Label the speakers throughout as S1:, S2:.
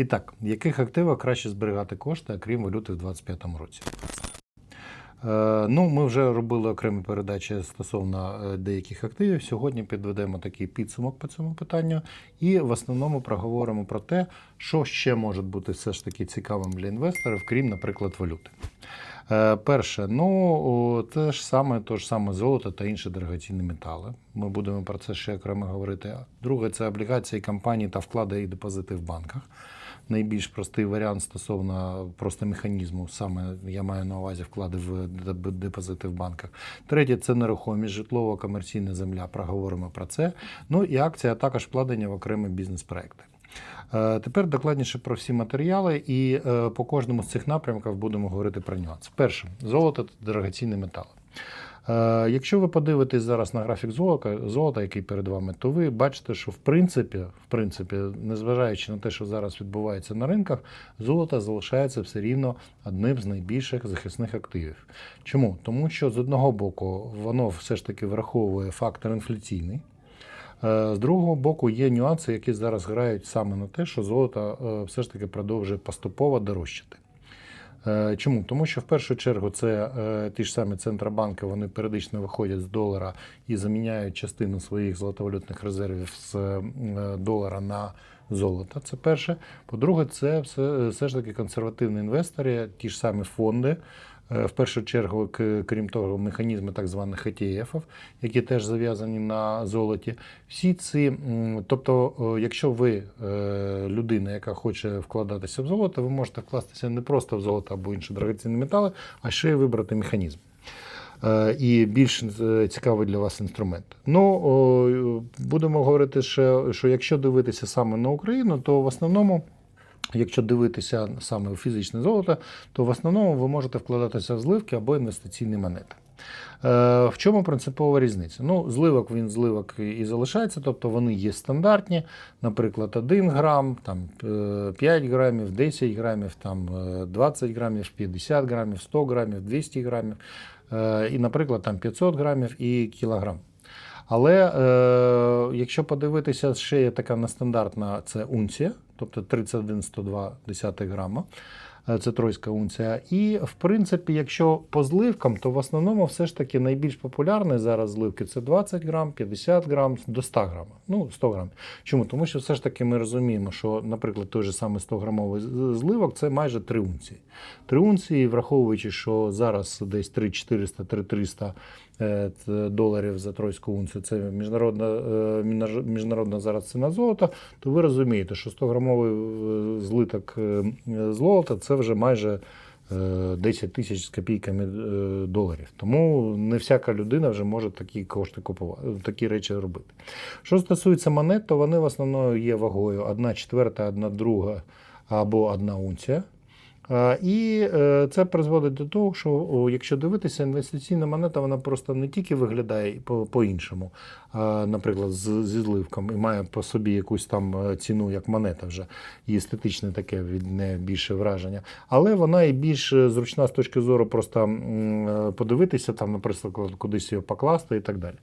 S1: І так, в яких активах краще зберігати кошти, окрім валюти в 2025 році? Е, Ну, ми вже робили окремі передачі стосовно е, деяких активів. Сьогодні підведемо такий підсумок по цьому питанню, і в основному проговоримо про те, що ще може бути все ж таки цікавим для інвесторів, крім, наприклад, валюти. Е, Перше, ну те ж саме, то ж саме золото та інші дорогоцінні метали. Ми будемо про це ще окремо говорити. Друге, це облігації компаній та вклади і депозити в банках. Найбільш простий варіант стосовно просто механізму, саме я маю на увазі вклади в депозити в банках. Третє це нерухомість, житлово-комерційна земля. Проговоримо про це. Ну і акція, а також вкладення в окремі бізнес-проекти. Е, Тепер докладніше про всі матеріали, і е, по кожному з цих напрямків будемо говорити про нюанси. Перше, золото та дорогоцінні метали. Е, Якщо ви подивитесь зараз на графік золота, який перед вами, то ви бачите, що в принципі, в принципі, незважаючи на те, що зараз відбувається на ринках, золото залишається все рівно одним з найбільших захисних активів. Чому? Тому що з одного боку воно все ж таки враховує фактор інфляційний. Е, З другого боку, є нюанси, які зараз грають саме на те, що золото е, все ж таки продовжує поступово дорожчати. Е, Чому? Тому що в першу чергу це е, ті ж самі центробанки, вони періодично виходять з долара і заміняють частину своїх золотовалютних резервів з е, долара на золото. Це перше. По-друге, це все, все ж таки консервативні інвестори, ті ж самі фонди. Е, В першу чергу, крім того, механізми так званих ETF, які теж зав'язані на золоті. Всі ці, тобто, якщо ви е, людина, яка хоче вкладатися в золото, ви можете вкластися не просто в золото або інші дорогоцінні метали, а ще й вибрати механізм. Е, І більш цікавий для вас інструмент. Ну будемо говорити, ще, що якщо дивитися саме на Україну, то в основному. Якщо дивитися саме у фізичне золото, то в основному ви можете вкладатися в зливки або інвестиційні монети. Е, В чому принципова різниця? Ну, зливок він зливок і- залишається, тобто вони є стандартні, наприклад, 1 грам, там, е, 5 грамів, 10 грамів, там, е, 20 грамів, 50 грамів, 100 грамів, 200 грамів, е, і, наприклад, там 500 грамів і кілограм. Але е, якщо подивитися, ще є така нестандартна це унція, тобто 31,102 грама. Е, Це тройська унція. І в принципі, якщо по зливкам, то в основному все ж таки найбільш популярні зараз зливки це 20 грам, 50 грам до 100 грам. Ну, 100 грам. Чому? Тому що все ж таки ми розуміємо, що, наприклад, той же самий 100 грамовий зливок це майже 3 унції. 3 унції, враховуючи, що зараз десь 3400 3300 е, т- доларів за тройську унцію, це міжнародна, е, міжнародна зараз ціна золота, то ви розумієте, що 100-грамовий е, злиток е, золота це вже майже е, 10 тисяч з копійками е, доларів. Тому не всяка людина вже може такі кошти купувати, такі речі робити. Що стосується монет, то вони в основному є вагою 1 четверта, 1 друга або 1 унція. А, І е, це призводить до того, що якщо дивитися, інвестиційна монета вона просто не тільки виглядає по- по-іншому, наприклад, з, зі зливком, і має по собі якусь там е, ціну, як монета вже, і естетичне таке від не більше враження, але вона і більш е, зручна з точки зору просто е, подивитися, там, наприклад, кудись її покласти і так далі.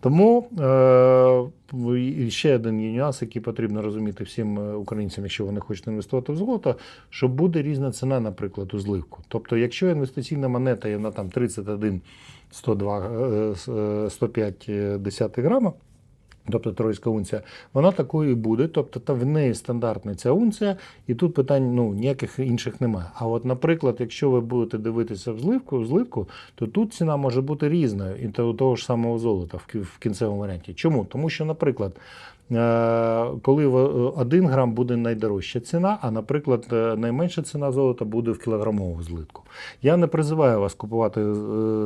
S1: Тому е, ще один нюанс, який потрібно розуміти всім е, українцям, якщо вони хочуть інвестувати в золото, що буде різна ціна, наприклад, у зливку. Тобто, якщо інвестиційна монета є на там 31 102, е, с- е, 105 е, десятих грама, Тобто тройська унція, вона такою і буде. Тобто та в неї стандартна ця унція, і тут питань ну, ніяких інших немає. А от, наприклад, якщо ви будете дивитися в зливку, в зливку, то тут ціна може бути різною і то- того ж самого золота в кінцевому варіанті. Чому? Тому що, наприклад, коли ви- 1 грам буде найдорожча ціна, а, наприклад, е, найменша ціна золота буде в кілограмовому злитку. Я не призиваю вас купувати е,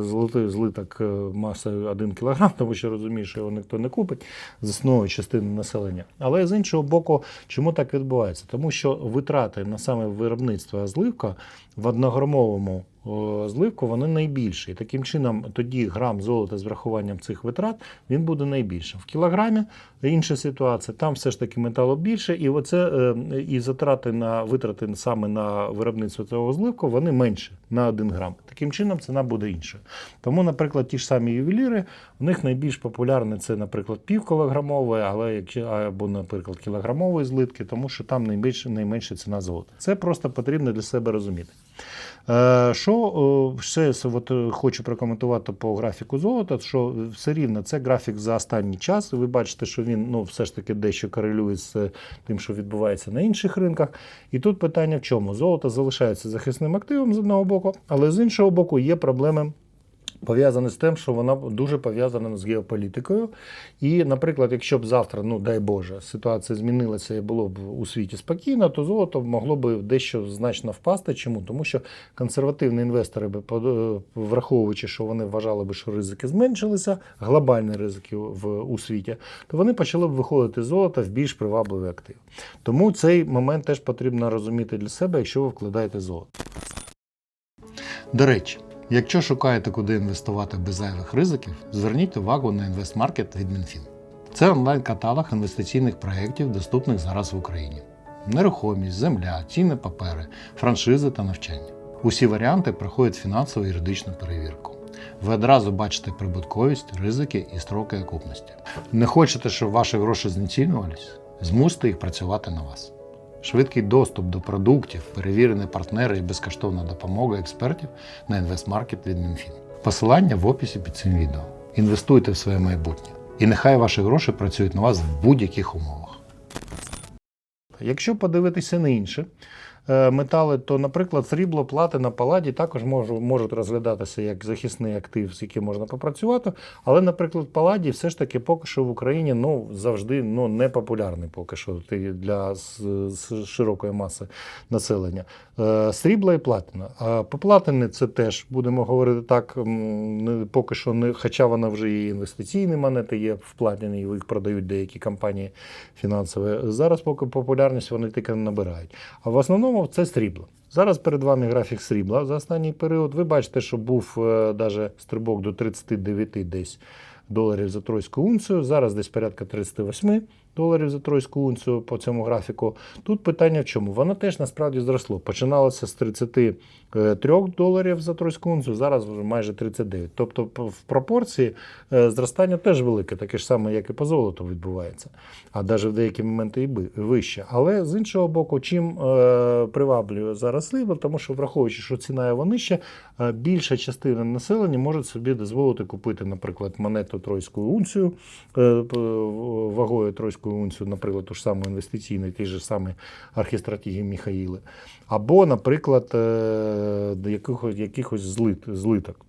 S1: золотий злиток е, масою 1 кг, тому що розумію, що його ніхто не купить з основної частини населення. Але з іншого боку, чому так відбувається? Тому що витрати на саме виробництво зливка в однограмовому зливку вони найбільші. І таким чином, тоді грам золота з врахуванням цих витрат він буде найбільшим. В кілограмі інша ситуація, там все ж таки металу більше, і оце е, і затрати на витрати саме на виробництво цього зливку вони менше. на 1 грам. Таким чином ціна буде інша. Тому, наприклад, ті ж самі ювеліри, в них найбільш популярне це, наприклад, півкілограмове, але або, наприклад, кілограмові злитки, тому що там найбільше найменша ціна золота. Це просто потрібно для себе розуміти. Е, Що е, ще от, е, хочу прокоментувати по графіку золота, що все рівно це графік за останній час. Ви бачите, що він ну, все ж таки дещо корелює з е, тим, що відбувається на інших ринках. І тут питання в чому? Золото залишається захисним активом з одного боку, але з іншого боку є проблеми. Пов'язане з тим, що вона дуже пов'язана з геополітикою. І, наприклад, якщо б завтра, ну дай Боже, ситуація змінилася і було б у світі спокійно, то золото могло б дещо значно впасти. Чому? Тому що консервативні інвестори, би, враховуючи, що вони вважали би, що ризики зменшилися, глобальні ризики в, у світі, то вони почали б виходити з золота в більш привабливі активи. Тому цей момент теж потрібно розуміти для себе, якщо ви вкладаєте золото. До речі, якщо шукаєте, куди інвестувати без зайвих ризиків, зверніть увагу на інвестмаркет від Мінфін. Це онлайн-каталог інвестиційних проєктів, доступних зараз в Україні. Нерухомість, земля, цінні папери, франшизи та навчання. Усі варіанти проходять фінансово юридичну перевірку. Ви одразу бачите прибутковість, ризики і строки окупності. Не хочете, щоб ваші гроші знецінювались? Змусьте їх працювати на вас. Швидкий доступ до продуктів, перевірені партнери і безкоштовна допомога експертів на інвестмаркет від Мінфін. Посилання в описі під цим відео. Інвестуйте в своє майбутнє. І нехай ваші гроші працюють на вас в будь-яких умовах. Якщо подивитися на інше метали, то, наприклад, срібло, платина, паладі також можуть розглядатися як захисний актив, з яким можна попрацювати. Але, наприклад, паладі все ж таки поки що в Україні ну, завжди ну, не популярний поки що для широкої маси населення. Е, Срібла і платина. А по платині це теж будемо говорити так, поки що не, хоча вона вже і інвестиційні монети є в платині, їх продають деякі компанії фінансові. Зараз поки популярність вони тільки набирають. А в основному це срібло. Зараз перед вами графік срібла за останній період. Ви бачите, що був навіть стрибок до 39 десь доларів за тройську унцію. Зараз десь порядка 38 доларів за тройську унцію по цьому графіку. Тут питання в чому? Воно теж насправді зросло. Починалося з 33 доларів за тройську унцію, зараз вже майже 39. Тобто в пропорції е, зростання теж велике, таке ж саме, як і по золоту відбувається, а навіть в деякі моменти і вище. Але з іншого боку, чим е, приваблює зараз срібло, тому що враховуючи, що ціна його нижча, е, більша частина населення може собі дозволити купити, наприклад, монету тройську унцію е, вагою тройську унцію, наприклад, ту ж саму інвестиційну, ті ж самі архістратегії Міхаїли, або, наприклад, е, якихось, якихось злит, злиток.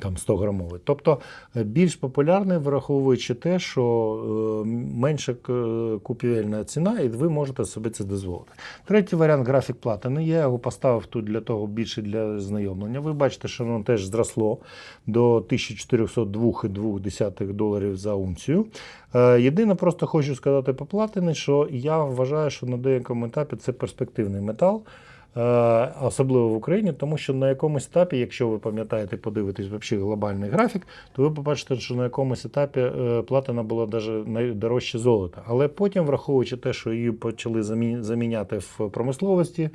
S1: Там 100 грамовий. Тобто е, більш популярний, враховуючи те, що е, менша купівельна ціна, і ви можете собі це дозволити. Третій варіант графік платини. Я його поставив тут для того більше для знайомлення. Ви бачите, що воно теж зросло до 1402,2 доларів за унцію. Єдине, просто хочу сказати по платині, що я вважаю, що на деякому етапі це перспективний метал. Е, особливо в Україні, тому що на якомусь етапі, якщо ви пам'ятаєте, подивитесь взагалі глобальний графік, то ви побачите, що на якомусь етапі е, платина була навіть найдорожче золота. Але потім, враховуючи те, що її почали заміняти в промисловості,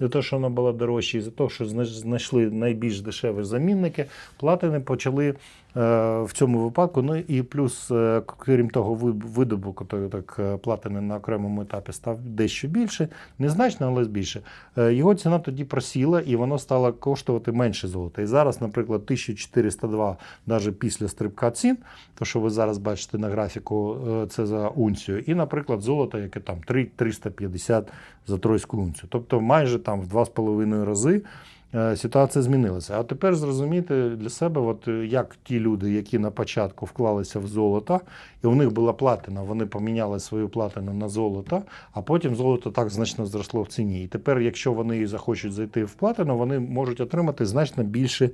S1: за те, що вона була дорожча, і за те, що знайшли найбільш дешеві замінники, платини почали. Е, В цьому випадку, ну і плюс, е, крім того, ви- видобуток так, е, платини на окремому етапі став дещо більше, незначно, але більше. Його ціна тоді просіла і воно стало коштувати менше золота. І зараз, наприклад, 1402 навіть після стрибка цін, то що ви зараз бачите на графіку, це за унцію, і, наприклад, золото, яке там 3 350 за тройську унцію. Тобто майже там в 2,5 рази. Е, Ситуація змінилася. А тепер зрозуміти для себе, от е, як ті люди, які на початку вклалися в золото, і у них була платина, вони поміняли свою платину на золото, а потім золото так значно зросло в ціні. І тепер, якщо вони захочуть зайти в платину, вони можуть отримати значно більше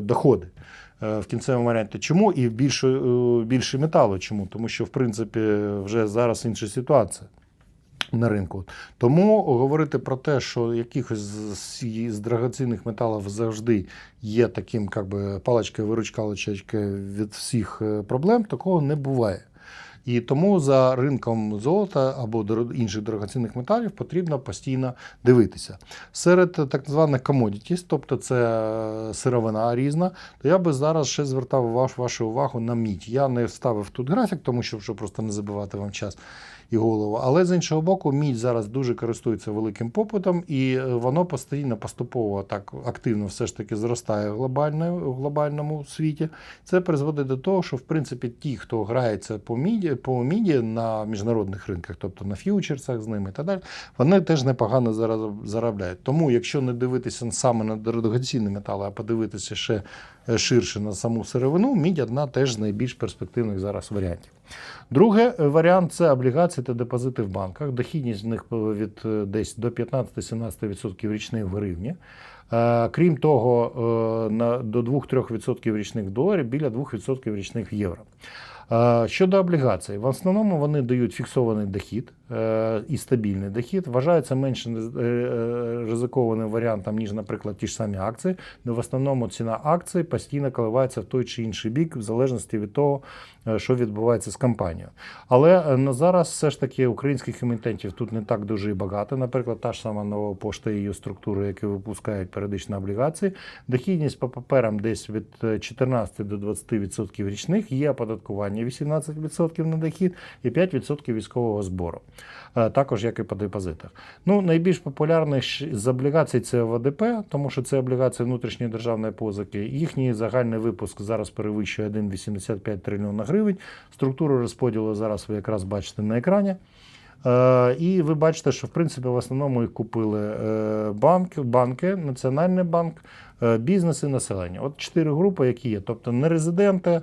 S1: доходи. е, В кінцевому варіанті. Чому і більше, більше металу? Чому? Тому що, в принципі, вже зараз інша ситуація на ринку. Тому говорити про те, що якихось з, з- драгоцінних металів завжди є таким, як би, паличкою виручкалочкою від всіх е, проблем, такого не буває. І тому за ринком золота або інших дорогоцінних металів потрібно постійно дивитися. Серед так званих commodities, тобто це е, сировина різна, то я би зараз ще звертав ваш, вашу увагу на мідь. Я не вставив тут графік, тому що щоб просто не забивати вам час і голову. Але з іншого боку, мідь зараз дуже користується великим попитом, і е, воно постійно поступово так активно все ж таки зростає в, глобальне, в глобальному світі. Це призводить до того, що в принципі ті, хто грається по міді, по міді на міжнародних ринках, тобто на ф'ючерсах з ними і так далі, вони теж непогано зараз заробляють. Тому, якщо не дивитися саме на дорогоцінні метали, а подивитися ще е, ширше на саму сировину, мідь одна теж з найбільш перспективних зараз варіантів. Другий варіант це облігації та депозити в банках. Дохідність з них від е, десь до 15-17% річних в гривні. Е, Крім того, е, до 2-3% річних в доларі, біля 2% річних в євро. Щодо облігацій, в основному вони дають фіксований дохід е, і стабільний дохід. Вважається менш е, е, ризикованим варіантом, ніж, наприклад, ті ж самі акції, де в основному ціна акцій постійно коливається в той чи інший бік, в залежності від того, що відбувається з компанією. Але на зараз все ж таки українських емітентів тут не так дуже і багато. Наприклад, та ж сама нова пошта і її структури, які випускають періодично облігації. Дохідність по паперам десь від е, 14 до 20% річних, є оподаткування 18% на дохід і 5% військового збору. Е, Також як і по депозитах. Ну, найбільш популярний з облігацій це ВДП, тому що це облігації внутрішньої державної позики. Їхній загальний випуск зараз перевищує 1,85 трильйона гривень. Структуру розподілу зараз ви якраз бачите на екрані. Е, І ви бачите, що в принципі в основному їх купили е, банки, банки, Національний банк, бізнес і населення. От чотири групи, які є. Тобто не резиденти,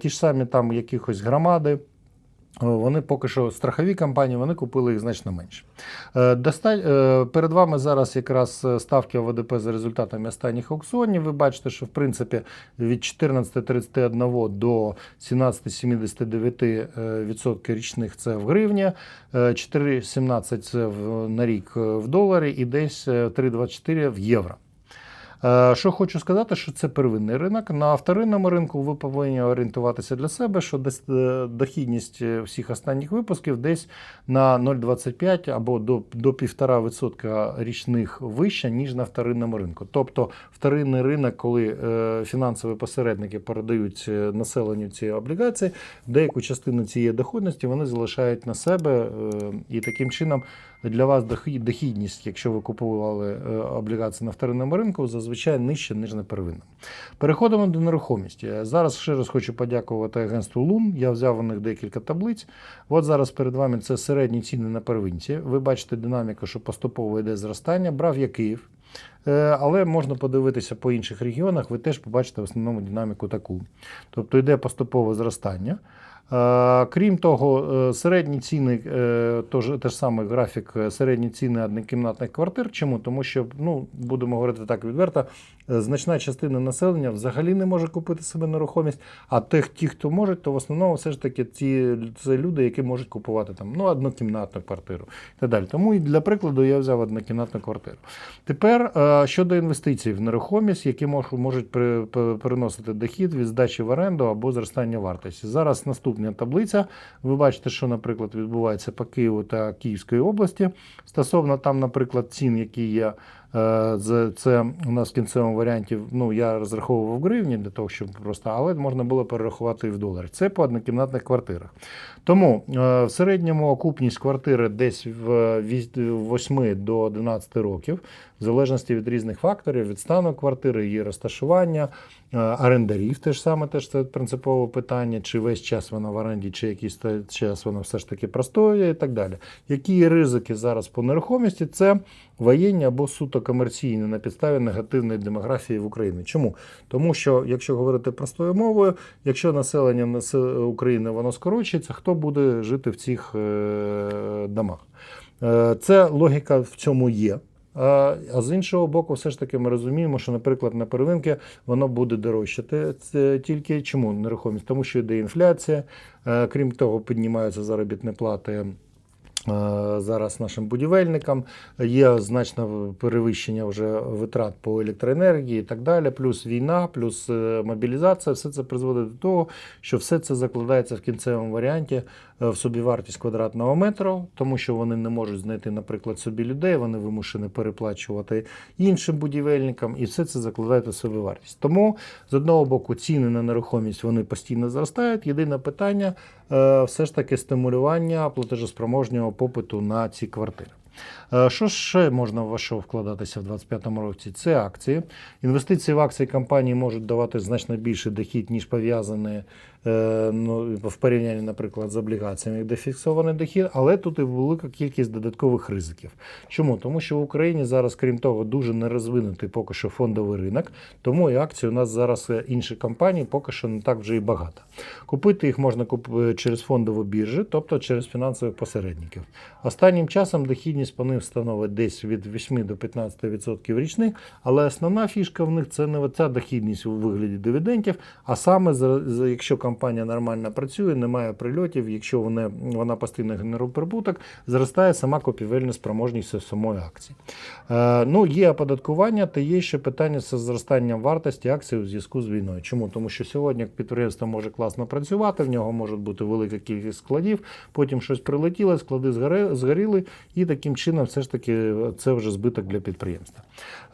S1: ті ж самі там якихось громади. Е, Вони поки що страхові компанії, вони купили їх значно менше. Е, е, Перед вами зараз якраз е, ставки ОВДП за результатами останніх аукціонів. Ви бачите, що в принципі від 14,31 до 17,79% відсотки річних це в гривні, е, 4,17 це на рік е, в доларі і десь е, 3,24 в євро. Е, Що хочу сказати, що це первинний ринок. На вторинному ринку ви повинні орієнтуватися для себе, що е, дохідність е, всіх останніх випусків десь на 0,25 або до, до 1,5% річних вища, ніж на вторинному ринку. Тобто вторинний ринок, коли фінансові посередники передають е, населенню ці облігації, деяку частину цієї доходності вони залишають на себе і таким чином для вас дохідність, якщо ви купували е, облігації на вторинному ринку, зазвичай нижче, ніж на первинному. Переходимо до нерухомості. Зараз ще раз хочу подякувати агентству Лун. Я взяв у них декілька таблиць. От зараз перед вами це середні ціни на первинці. Ви бачите динаміку, що поступово йде зростання. Брав я Київ. Е, Але можна подивитися по інших регіонах, ви теж побачите в основному динаміку таку. Тобто йде поступове зростання. Е, Крім того, е, середні ціни, теж тож, теж саме графік, е, середні ціни однокімнатних квартир. Чому? Тому що, ну, будемо говорити так відверто, е, значна частина населення взагалі не може купити себе нерухомість, а тих, ті, хто можуть, то в основному все ж таки ці, це люди, які можуть купувати там, ну, однокімнатну квартиру і так далі. Тому і для прикладу я взяв однокімнатну квартиру. Тепер е, щодо інвестицій в нерухомість, які мож- можуть приносити дохід від здачі в оренду або зростання вартості. Зараз наступна таблиця. Ви бачите, що, наприклад, відбувається по Києву та Київської області. Стосовно там, наприклад, цін, які є. Е, Це у нас в кінцевому варіанті. Ну я розраховував в гривні для того, щоб просто, але можна було перерахувати і в долар. Це по однокімнатних квартирах. Тому е, в середньому окупність квартири десь в 8 до 11 років, в залежності від різних факторів, від стану квартири, її розташування, е, орендарів теж саме теж це принципове питання, чи весь час вона в оренді, чи якийсь час вона все ж таки простоює і так далі. Які ризики зараз по нерухомості? Це воєнні або суто комерційні на підставі негативної демографії в Україні. Чому? Тому що, якщо говорити простою мовою, якщо населення насе- України воно скорочується, хто буде жити в цих е, домах? Е, Це логіка в цьому є. А з іншого боку, все ж таки ми розуміємо, що, наприклад, на первинки воно буде дорожчати. Це тільки чому нерухомість? Тому що йде інфляція, е, крім того, піднімаються заробітні плати е, зараз нашим будівельникам. Є значне перевищення вже витрат по електроенергії і так далі. Плюс війна, плюс е, мобілізація. Все це призводить до того, що все це закладається в кінцевому варіанті в собівартість квадратного метру, тому що вони не можуть знайти, наприклад, собі людей, вони вимушені переплачувати іншим будівельникам, і все це закладається в собівартість. Тому з одного боку ціни на нерухомість вони постійно зростають. Єдине питання е, все ж таки стимулювання платежоспроможнього попиту на ці квартири. Е, Що ще можна в що вкладатися в 2025 році? Це акції. Інвестиції в акції компанії можуть давати значно більший дохід, ніж пов'язані е, ну, в порівнянні, наприклад, з облігаціями, де фіксований дохід, але тут і велика кількість додаткових ризиків. Чому? Тому що в Україні зараз, крім того, дуже не розвинутий поки що фондовий ринок, тому і акцій у нас зараз е, інші компанії поки що не так вже і багато. Купити їх можна куп- через фондову біржу, тобто через фінансових посередників. Останнім часом дохідність по ним становить десь від 8 до 15% річних, але основна фішка в них це не ця дохідність у вигляді дивідендів, а саме якщо компанія нормально працює, немає прильотів, якщо вона, вона постійно генерує прибуток, зростає сама купівельна спроможність самої акції. Е, ну, є оподаткування, та є ще питання з зростанням вартості акцій у зв'язку з війною. Чому? Тому що сьогодні підприємство може класно працювати, в нього може бути велика кількість складів, потім щось прилетіло, склади згоріли, і таким чином все ж таки це вже збиток для підприємства.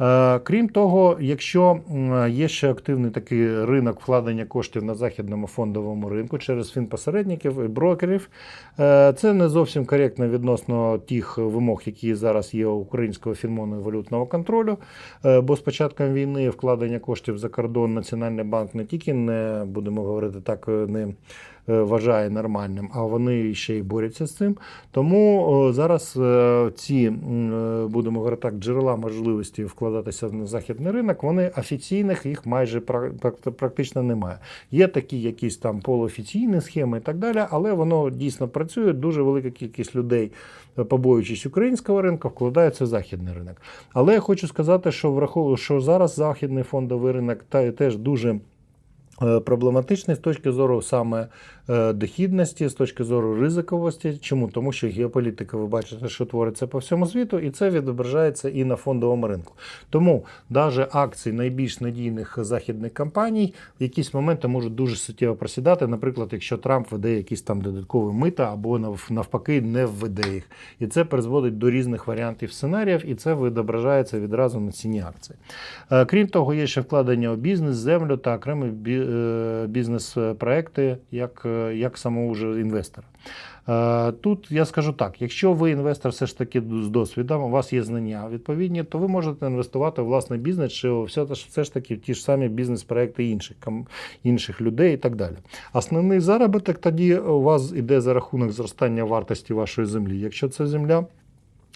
S1: Е, Крім того, якщо є ще активний такий ринок вкладення коштів на західному фондовому ринку через фінпосередників і брокерів, е, це не зовсім коректно відносно тих вимог, які зараз є у українського фінмону валютного контролю. Е, Бо з початком війни вкладення коштів за кордон Національний банк не тільки не будемо говорити так, е, не вважає нормальним, а вони ще й борються з цим. Тому зараз е, ці, е, будемо говорити так, джерела можливості вкладатися на західний ринок, вони офіційних їх майже пра- практично немає. Є такі якісь там полуофіційні схеми і так далі, але воно дійсно працює. Дуже велика кількість людей, е, побоюючись українського ринку, вкладаються в західний ринок. Але я хочу сказати, що враховую, що зараз західний фондовий ринок та теж дуже. Е, Проблематичний з точки зору саме дохідності, з точки зору ризиковості. Чому? Тому що геополітика, ви бачите, що твориться по всьому світу, і це відображається і на фондовому ринку. Тому навіть акції найбільш надійних західних компаній в якісь моменти можуть дуже суттєво просідати. Наприклад, якщо Трамп веде якісь там додаткові мита або навпаки не введе їх. І це призводить до різних варіантів сценаріїв, і це відображається відразу на ціні акцій. Е, Крім того, є ще вкладення у бізнес, землю та окремі е, бізнес-проекти як, е, як самого вже інвестора. Е, Тут я скажу так: якщо ви інвестор все ж таки з досвідом, у вас є знання відповідні, то ви можете інвестувати в власний бізнес, чи все, ж- таки в ті ж самі бізнес-проекти інших, інших людей і так далі. Основний заробіток тоді у вас іде за рахунок зростання вартості вашої землі. Якщо це земля,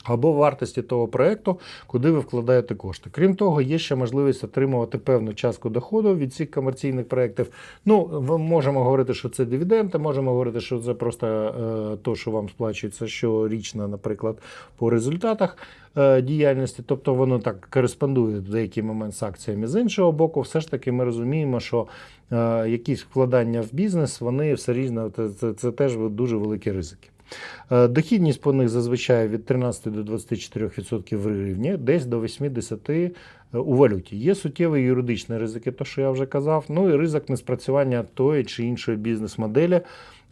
S1: або вартості того проекту, куди ви вкладаєте кошти. Крім того, є ще можливість отримувати певну частку доходу від цих комерційних проєктів. Ну, ми можемо говорити, що це дивіденди, можемо говорити, що це просто е, то, що вам сплачується щорічно, наприклад, по результатах е, діяльності. Тобто воно так кореспондує в деякий момент з акціями. З іншого боку, все ж таки ми розуміємо, що е, якісь вкладання в бізнес, вони все різно, це, це, це теж дуже великі ризики. Е, Дохідність по них зазвичай від 13 до 24% в гривні, десь до 80% у валюті. Є суттєві юридичні ризики, то що я вже казав. Ну і ризик неспрацювання тої чи іншої бізнес-моделі, е,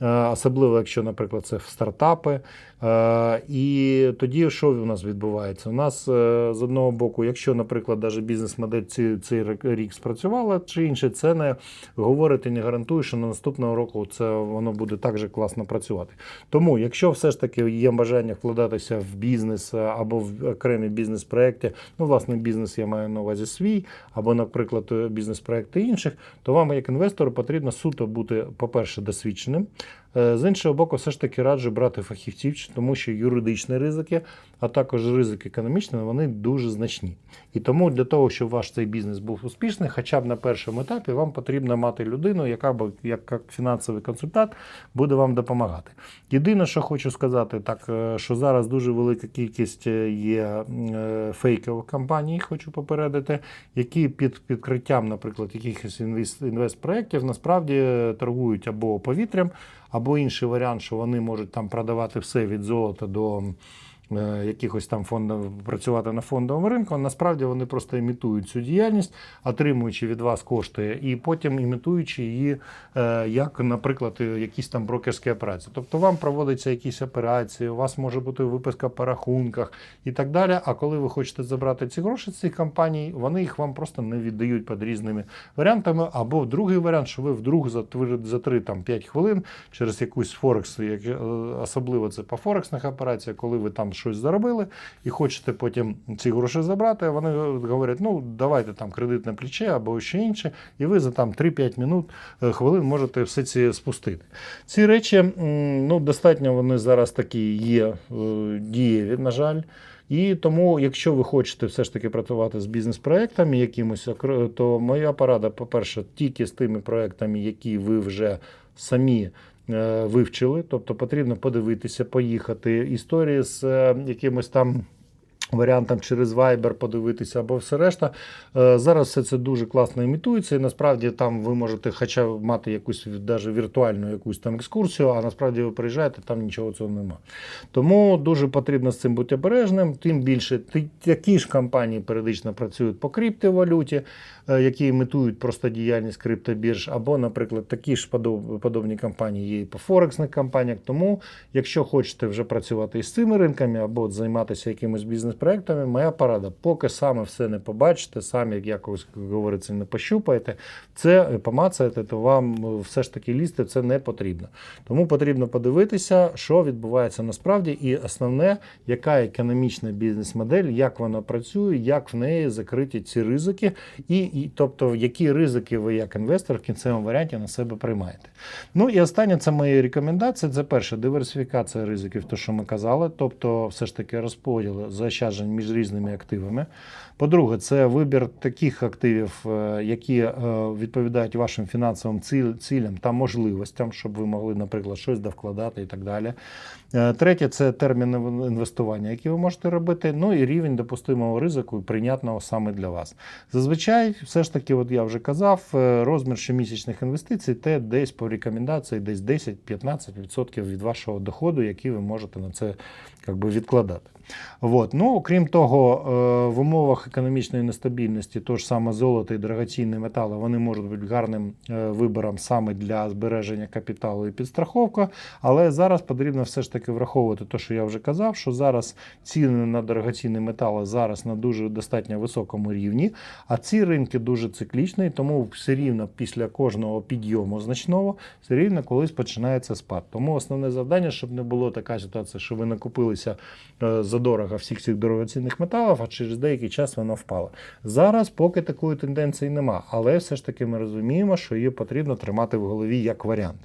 S1: особливо якщо, наприклад, це стартапи. Е, І тоді що у нас відбувається? У нас е, з одного боку, якщо, наприклад, навіть бізнес-модель ці- цей рік спрацювала чи інше, це не говорить і не гарантує, що на наступного року це воно буде так же класно працювати. Тому, якщо все ж таки є бажання вкладатися в бізнес е, або в окремі бізнес-проекти, ну, власне, бізнес я маю на увазі свій, або, наприклад, е, бізнес-проекти інших, то вам, як інвестору, потрібно суто бути, по-перше, досвідченим. Е, З іншого боку, все ж таки раджу брати фахівців, тому що юридичні ризики, а також ризик економічний, вони дуже значні. І тому для того, щоб ваш цей бізнес був успішний, хоча б на першому етапі, вам потрібно мати людину, яка б як, фінансовий консультант буде вам допомагати. Єдине, що хочу сказати, так е, що зараз дуже велика кількість е, є фейкових компаній, хочу попередити, які під підкриттям, наприклад, якихось інвест, інвестпроєктів насправді торгують або повітрям, або інший варіант, що вони можуть там продавати все від золота до якихось там фондів працювати на фондовому ринку. Насправді вони просто імітують цю діяльність, отримуючи від вас кошти, і потім імітуючи її, е, як, наприклад, е, якісь там брокерські операції. Тобто вам проводяться якісь операції, у вас може бути виписка по рахунках і так далі. А коли ви хочете забрати ці гроші з цих компаній, вони їх вам просто не віддають під різними варіантами. Або другий варіант, що ви вдруг за, за 3-5 хвилин через якусь Форекс, е, особливо це по Форексних операціях, коли ви там щось заробили і хочете потім ці гроші забрати, вони говорять, ну давайте там кредитне плече або ще інше, і ви за там 3-5 минут е, хвилин можете все це спустити. Ці речі ну, достатньо вони зараз такі є е, дієві, на жаль. І тому, якщо ви хочете все ж таки працювати з бізнес-проектами якимось, то моя порада, по-перше, тільки з тими проектами, які ви вже самі вивчили. Тобто потрібно подивитися, поїхати. Історії з е, якимось там. Варіантом через Viber подивитися або все решта. Е, Зараз все це дуже класно імітується, і насправді там ви можете хоча мати якусь навіть віртуальну якусь там екскурсію, а насправді ви приїжджаєте, там нічого цього немає. Тому дуже потрібно з цим бути обережним. Тим більше такі ж компанії періодично працюють по криптовалюті, е, які імітують просто діяльність криптобірж, або, наприклад, такі ж подобні компанії є і по форексних компаніях. Тому, якщо хочете вже працювати із цими ринками або займатися якимись бізнес-проектами, моя порада, поки саме все не побачите, самі, як якось говориться, не пощупаєте, це е, помацаєте, то вам е, все ж таки лізти це не потрібно. Тому потрібно подивитися, що відбувається насправді, і основне, яка економічна бізнес-модель, як вона працює, як в неї закриті ці ризики, і, і тобто які ризики ви як інвестор в кінцевому варіанті на себе приймаєте. Ну і останнє це мої рекомендації. Це перше диверсифікація ризиків, то що ми казали, тобто все ж таки розподіл заощаджень між різними активами. По-друге, це вибір таких активів, е, які е, відповідають вашим фінансовим цілям та можливостям, щоб ви могли, наприклад, щось довкладати і так далі. Е, Третє це терміни інвестування, які ви можете робити. Ну і рівень допустимого ризику прийнятного саме для вас. Зазвичай, все ж таки, от я вже казав, е, розмір щомісячних інвестицій те десь по рекомендації, десь 10-15% від вашого доходу, який ви можете на це як би, відкладати. От. Ну, окрім того, е, в умовах економічної нестабільності, то ж саме золото і дорогоцінні метали, вони можуть бути гарним е, вибором саме для збереження капіталу і підстраховка. Але зараз потрібно все ж таки враховувати те, що я вже казав, що зараз ціни на дорогоцінні метали зараз на дуже достатньо високому рівні, а ці ринки дуже циклічні, тому все рівно після кожного підйому значного, все рівно колись починається спад. Тому основне завдання, щоб не було така ситуація, що ви накупилися е, задорого всіх цих дорогоцінних металів, а через деякий час воно впало. Зараз поки такої тенденції нема, але все ж таки ми розуміємо, що її потрібно тримати в голові як варіант.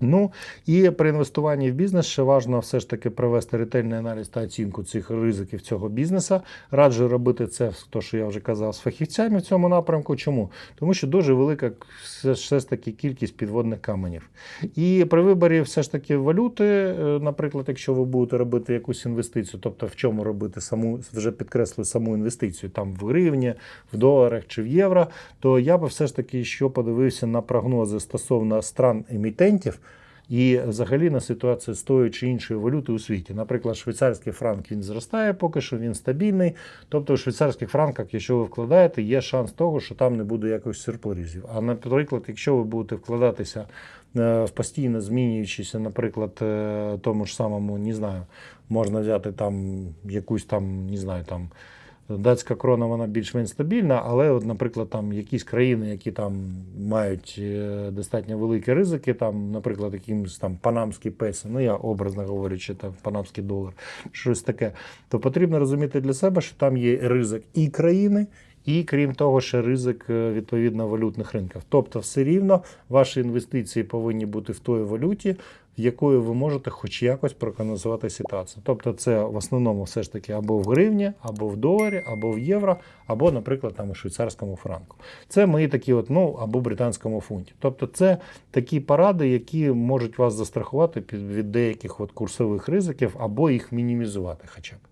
S1: Ну і при інвестуванні в бізнес ще важливо все ж таки провести ретельний аналіз та оцінку цих ризиків цього бізнесу. Раджу робити це, то що я вже казав, з фахівцями в цьому напрямку. Чому? Тому що дуже велика все, ж таки кількість підводних каменів. І при виборі все ж таки валюти, е, наприклад, якщо ви будете робити якусь інвестицію, тобто в чому робити саму, вже підкреслю саму інвестицію, там в гривні, в доларах чи в євро, то я би все ж таки що подивився на прогнози стосовно стран емітентів. І взагалі на ситуацію з тої чи іншої валюти у світі. Наприклад, швейцарський франк він зростає, поки що він стабільний. Тобто, у швейцарських франках, якщо ви вкладаєте, є шанс того, що там не буде якось сюрпризів. А наприклад, якщо ви будете вкладатися е, в постійно змінюючися, наприклад, е, тому ж самому, не знаю, можна взяти там якусь там, не знаю, там. Датська крона вона більш-менш стабільна, але, от, наприклад, там якісь країни, які там мають е, достатньо великі ризики, там, наприклад, якимось там панамський песо, ну я образно говорячи, там панамський долар, щось таке, то потрібно розуміти для себе, що там є ризик і країни. І крім того, ще ризик е, відповідно валютних ринків. Тобто, все рівно ваші інвестиції повинні бути в той валюті, в якої ви можете хоч якось проконозувати ситуацію. Тобто, це в основному все ж таки або в гривні, або в доларі, або в євро, або, наприклад, там у швейцарському франку. Це мої такі, от, ну або британському фунті. Тобто, це такі поради, які можуть вас застрахувати від деяких от курсових ризиків, або їх мінімізувати, хоча б.